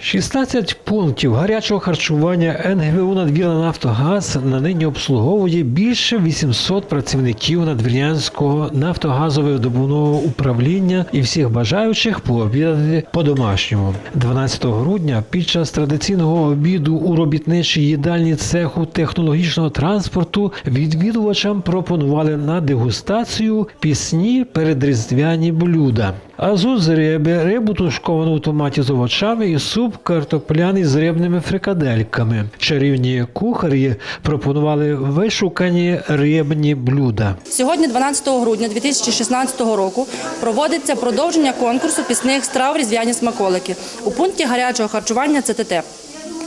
16 пунктів гарячого харчування НГВУ «Надвірна Нафтогаз на нині обслуговує більше 800 працівників надвірнянського нафтогазового управління і всіх бажаючих пообідати по-домашньому. 12 грудня під час традиційного обіду у робітничій їдальні цеху технологічного транспорту відвідувачам пропонували на дегустацію пісні передріздвяні блюда. Азу з риби, рибу тушковану в томаті з овочами і суп картопляний з рибними фрикадельками. Чарівні кухарі пропонували вишукані рибні блюда. Сьогодні, 12 грудня 2016 року, проводиться продовження конкурсу пісних страв різдвяні смаколики у пункті гарячого харчування ЦТТ.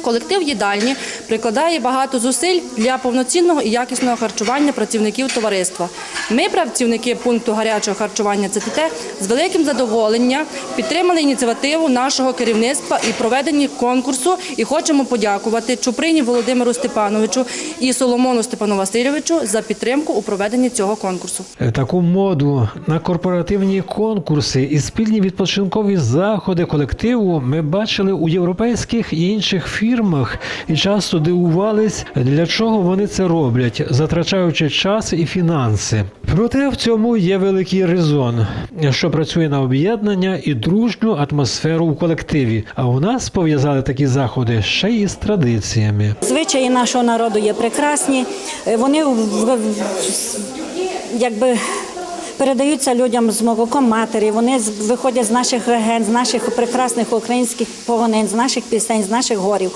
Колектив їдальні прикладає багато зусиль для повноцінного і якісного харчування працівників товариства. Ми, працівники пункту гарячого харчування ЦТТ, з великим задоволенням підтримали ініціативу нашого керівництва і проведення конкурсу. І хочемо подякувати Чуприні Володимиру Степановичу і Соломону Степану Васильовичу за підтримку у проведенні цього конкурсу. Таку моду на корпоративні конкурси і спільні відпочинкові заходи колективу ми бачили у європейських і інших фірмах і часто дивувались, для чого вони це роблять, затрачаючи час і фінанси. Проте в цьому є великий резон, що працює на об'єднання і дружню атмосферу у колективі. А у нас пов'язали такі заходи ще й із традиціями. Звичаї нашого народу є прекрасні. Е, Вони якби. Передаються людям з молоком матері, вони виходять з наших легенд, з наших прекрасних українських полонин, з наших пісень, з наших горів.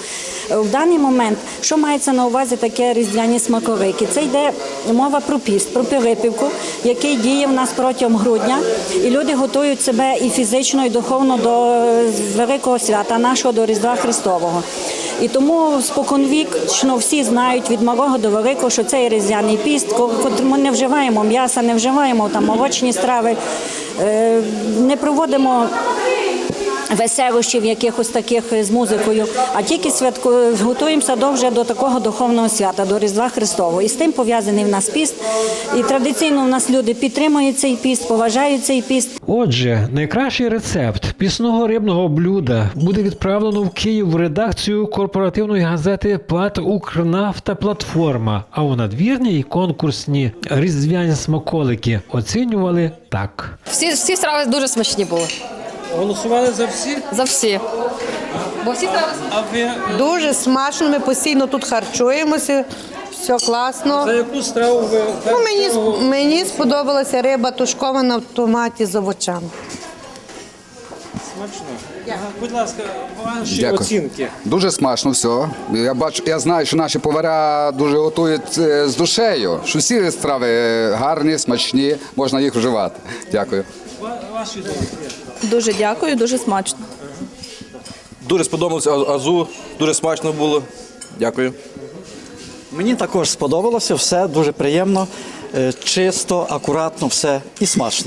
Е, В даний момент, що мається на увазі таке різдвяні смаковики? Це йде мова про піст, про Пилипівку, який діє в нас протягом грудня, і люди готують себе і фізично, і духовно до е, великого свята нашого, до Різдва Христового. І тому споконвічно всі знають від малого до великого, що це є різдвяний піст. Ми не вживаємо м'яса, не вживаємо там молочні страви, е, не проводимо веселощів якихось таких з музикою, а тільки святку готуємося до вже до такого духовного свята, до Різдва Христового. І з тим пов'язаний в нас піст. І традиційно в нас люди підтримують цей піст, поважають цей піст. Отже, найкращий рецепт пісного рибного блюда буде відправлено в Київ в редакцію корпоративної газети ПАТ Укрнафта Платформа. А у надвірній конкурсні різдвяні смаколики оцінювали так. Всі, всі страви дуже смачні були. Голосували за всі. За всі. Бо всі страви А ви Дуже смачно, ми постійно тут харчуємося, все класно. за яку страву ви Ну, мені, мені сподобалася риба тушкована в томаті з овочами. смачно? Будь ласка, ваші Дякую. оцінки. Дуже смачно все. Я бачу, я знаю, що наші повара дуже готують е, з душею. Що всі страви е, гарні, смачні, можна їх вживати. Дякую. Дуже дякую, дуже смачно. Дуже сподобалося азу, дуже смачно було. Дякую. Мені також сподобалося все дуже приємно, е, чисто, акуратно, все і смачно.